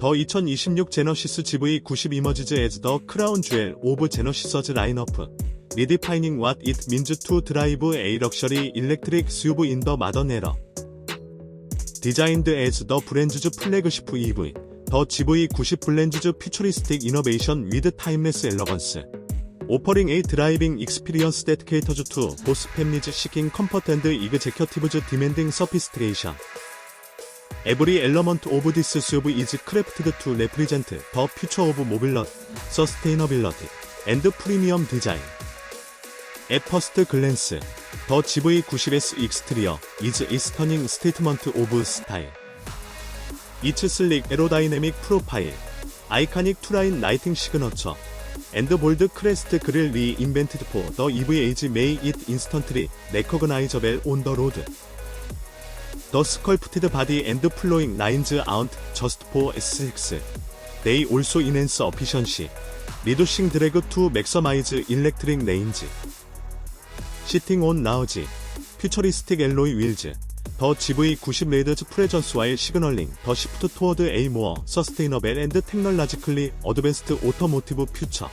더 2026 제너시스 GV 90 이머지즈 에즈 더 크라운 주엘 오브 제너시스즈 라인업 리디파이닝 왓 이트 민즈 투 드라이브 에이 럭셔리 일렉트릭 수유브 인 더 마더 네러 디자인드 에즈 더 브랜즈즈 플래그시프 EV 더 GV 90 블렌즈즈 퓨처리스틱 이노베이션 위드 타임레스 엘러건스 오퍼링 에이 드라이빙 익스피리언스 데트 케이터즈 투 보스 팸리즈 시킹 컴포트 앤드 이그제큐티브즈 디멘딩 서피스트레이션 Every element of this soup is crafted to represent the future of mobility, sustainability, and premium design. At first glance, the GV90S exterior is a stunning statement of style. Its sleek aerodynamic profile, iconic two-line lighting signature, and bold crest grille reinvented for the EV age may it instantly recognizable on the road. 더 스컬프티드 바디 앤드 플로잉 라인즈 아운트 저스트 포 SX 데이 올소 인핸스 어피션시 리도싱 드래그 투 맥서마이즈 일렉트릭 레인지 시팅 온 나우지 퓨처리스틱 엘로이 윌즈 더 GV90 레이더즈 프레전스와의 시그널링. 더 시프트 토어드 에이모어 서스테이너벨 앤드 테크놀라지클리 어드밴스트 오토모티브 퓨처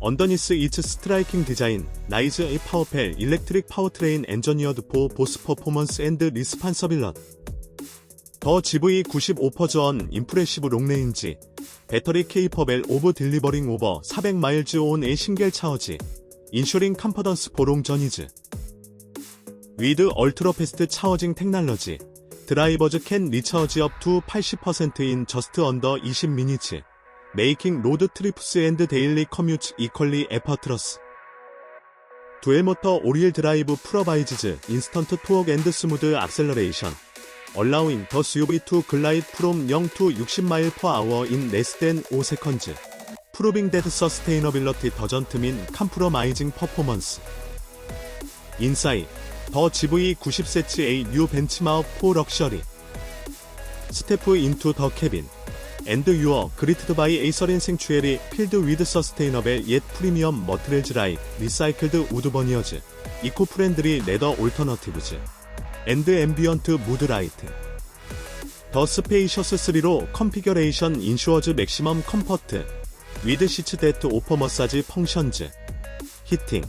언더니스 이츠 스트라이킹 디자인 라이즈 A 파워펠 일렉트릭 파워트레인 엔지니어드 포 보스 퍼포먼스 앤드 리스판서빌럿. 더 GV 95%전 임프레시브 롱레인지 배터리 케이퍼벨 오브 딜리버링 오버 400마일즈 온에 신겔 차워지 인슈링 컴퍼던스 보롱 전이즈. 위드 얼트로 패스트 차워징 테크놀러지 드라이버즈 캔 리차워지업 투 80%인 저스트 언더 20 미니츠. Making Road Trips and Daily Commutes Equally Effortless 두엘모터 오리일 드라이브 프로바이즈즈 인스턴트 토어크 앤드 스무드 악셀러레이션 allowing the SUV to glide from 0 to 60 mile per hour in less than 5 seconds. Proving that sustainability doesn't mean compromising performance. Inside, the GV 90cm A new benchmark for luxury. Step into the cabin. 앤드 유어 그리트드 바이 에이서린 생추엘이 필드 위드 서스테이너벨 옛 프리미엄 머트레즈 라이 리사이클드 우드버니어즈 이코 프렌들이 레더 올터너티브즈 앤드 앰비언트 무드라이트 더 스페이셔스 3로 컨피겨레이션 인슈어즈 맥시멈 컴포트 위드 시츠 데트 오퍼 머사지 펑션즈 히팅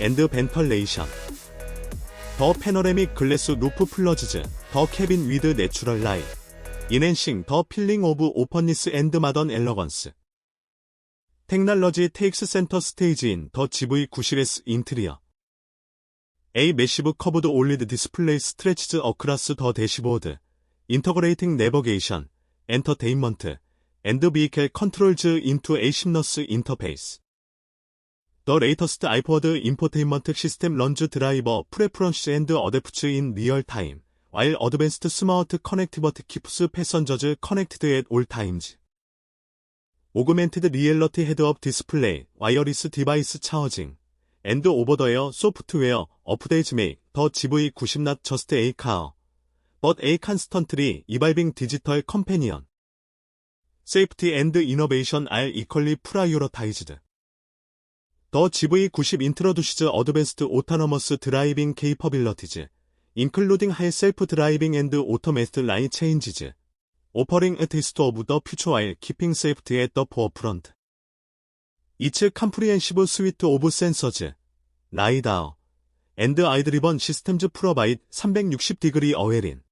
앤드 벤털레이션 더 패너레믹 글래스 루프 플러즈즈 더 캐빈 위드 내추럴 라이트 인앤싱 더 필링 오브 오퍼니스 앤드 마던 엘러건스. 테크놀러지 테이크스 센터 스테이지인 더 GV 90S 인트리어. A 매시브 커브드 올리드 디스플레이 스트레치즈 어크라스 더 대시보드. 인터그레이팅 내버게이션. 엔터테인먼트. 앤드 비이켈 컨트롤즈 인투 에이심너스 인터페이스. 더 레이터스트 아이포드 인포테인먼트 시스템 런즈 드라이버 프레퍼런스 앤드 어댑츠 인 리얼타임. while advanced smart connectivity keeps passengers connected at all times. Augmented reality head-up display, wireless device charging, and over-the-air software updates make the GV90 not just a car, but a constantly evolving digital companion. Safety and innovation are equally prioritized. The GV90 introduces advanced autonomous driving capabilities. including high self-driving and automated line changes, offering a taste of the future while keeping safety at the forefront. It's a comprehensive suite of sensors, LiDAR, and eye-driven systems provide 360-degree awareness.